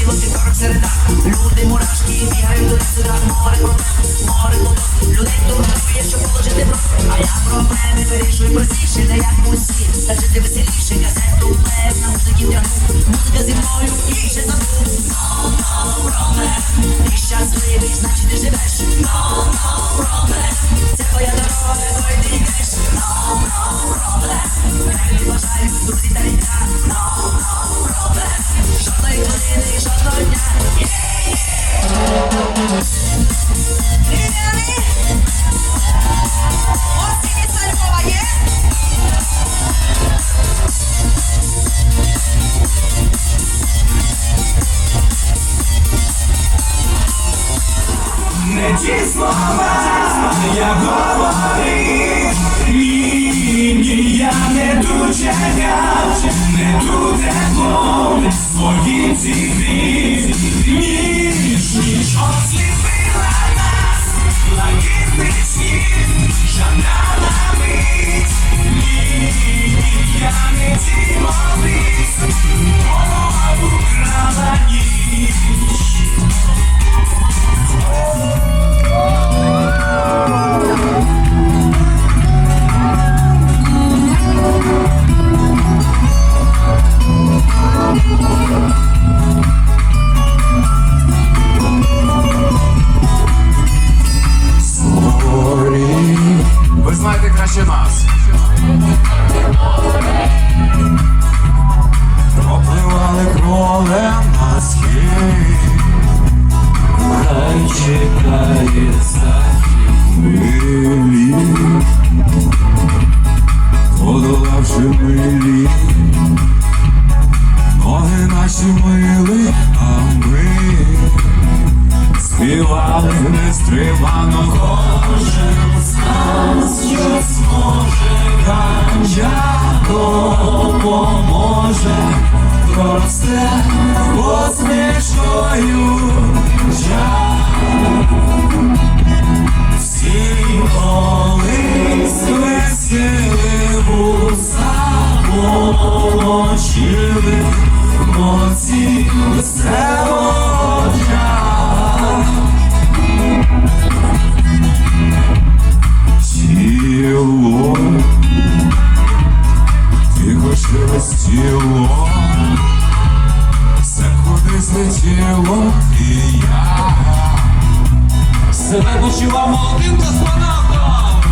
тіло вівторок середа. Люди мурашки бігають туди сюди, море проте, море тут людей турбує, що положити брат. А я проблеми вирішую простіше, не як усі. Та жити веселі. Слова, я говорив, ні, я не ту чекав, не ту тепло, своїм ці ніж, ніж осліпила себе почував молодим космонавтом.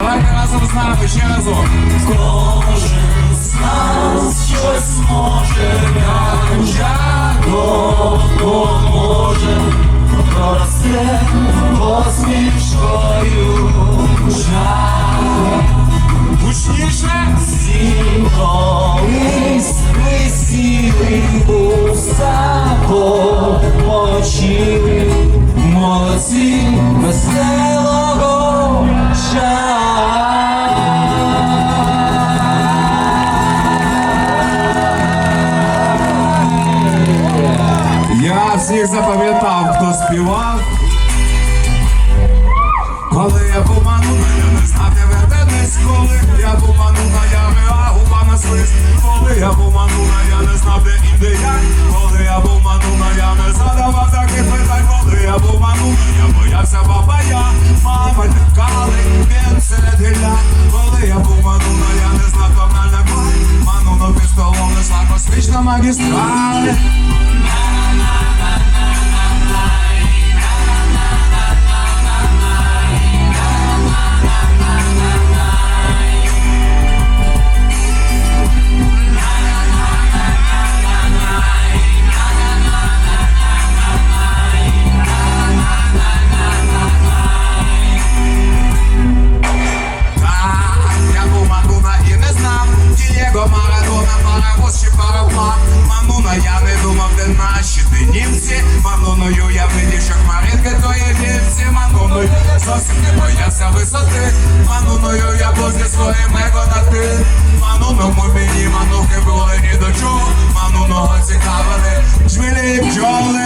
Давайте разом з нами ще разом. Кожен з нас щось може, ганджа допоможе, просте посмішкою жар. Гучніше всім співав. Коли я був мануна, я не знав, де вертатись, коли я був мануна, я вела губа на свист. Коли я був мануна, я не знав, де інде я. Коли я був мануна, я не задавав таких питань. Коли я був мануна, я боявся бабая. Мама тікали, він серед гілля. Коли я був мануна, я не знав тональна клай. Мануна під столом несла космічна магістраль. Мануною я був зі своїм его на ти. Мануному мені манухи були ні до чого Мануного цікавили. Джмілі і бджоли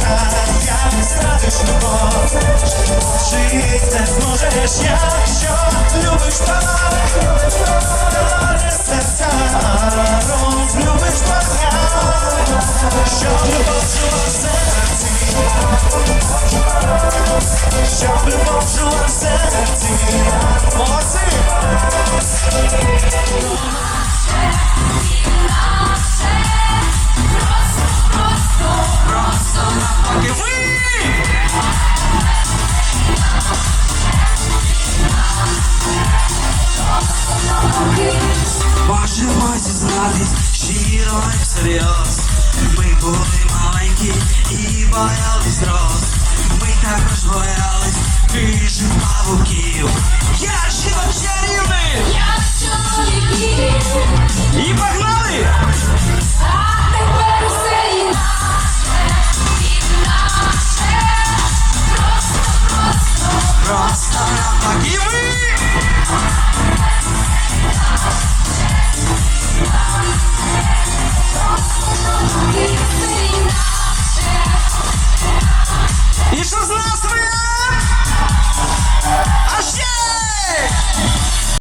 як стратиш любов? Жити не зможеш, якщо любиш так, Дари серця, розлюбиш парня, щоб любов жила щиро всерйоз Ми були маленькі і боялись роз. Ми також боялись хижих павуків. Я жінок чарівних Я чоловіків, І погнали! а тепер усе інакше, інакше, просто, просто. Просто навпаки ви